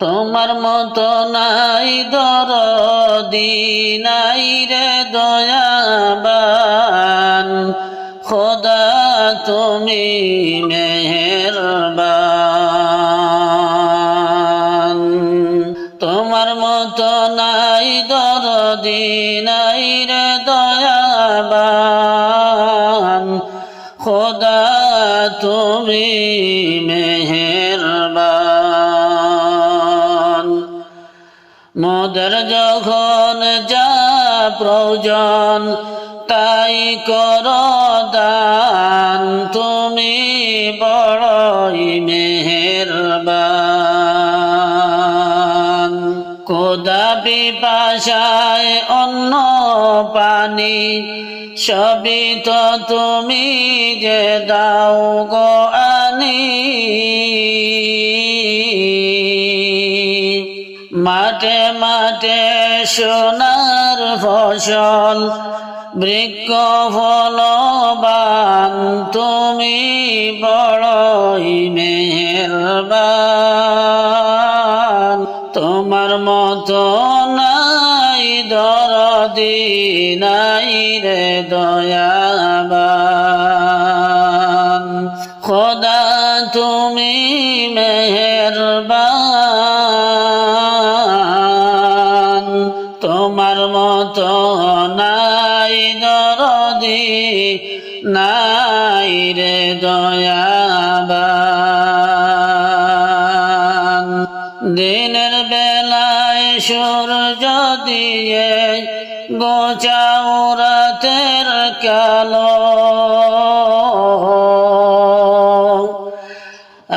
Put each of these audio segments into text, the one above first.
তোমার মতো নাই দরদি, নাই রে দয়াবান। খোদা, তুমি মেহেরবান। তোমার মতো নাই দরদি, নাই রে দয়াবান। খোদা, তুমি মেহেরবান মোদের যখন যা প্রয়োজন, তাই কর দান। তুমি বড়ই মেহেরবান। কোদা বিপাশায় অন্য পানি, সবই তো তুমি যে দাও গো মাঠে মাঠে সোনার ফসল, বৃক্ষ ফলবান, তুমি বড়ই মেহেরবান। তোমার মতো নাই দরদি, নাই রে দয়াবান। খোদা, তুমি মেহেরবান। দরদি নাই রে দয়াবান। দিনের বেলায় সূর্য দিয়ে গোচাও রাতের কালো।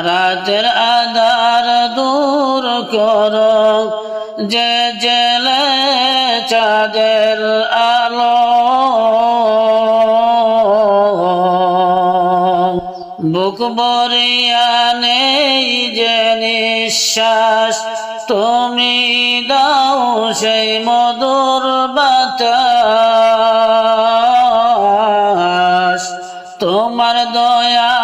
রাতের আধার দূর কর যে জেলে চাঁদের বুক বরিয়া যে নিঃশ্বাস। তুমি দাও সেই মধুর বাতাস। তোমার দয়া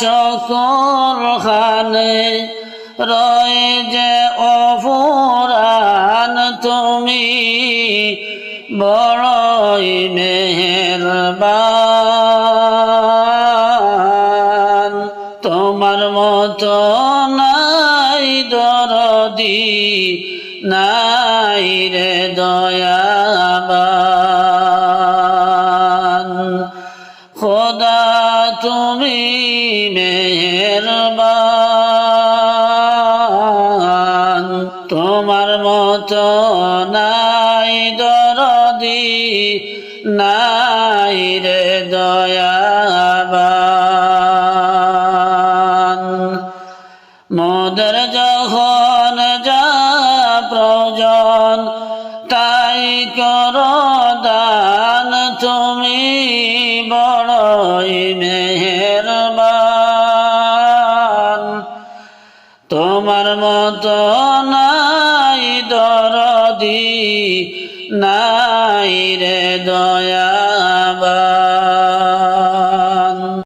সকল খানে রয়ে যে অফুরান তুমি। বড়ই মেহেরবান দরদি নাই রে দয়াবান। খোদা, তুমি মেহেরবান। তোমার মতো নাই দরদি, নাই রে দয়াবান। মোদের যখন দান তুমি বড়ই মেহেরবান। তোমার মতো নাই দরদি নাই রে দয়া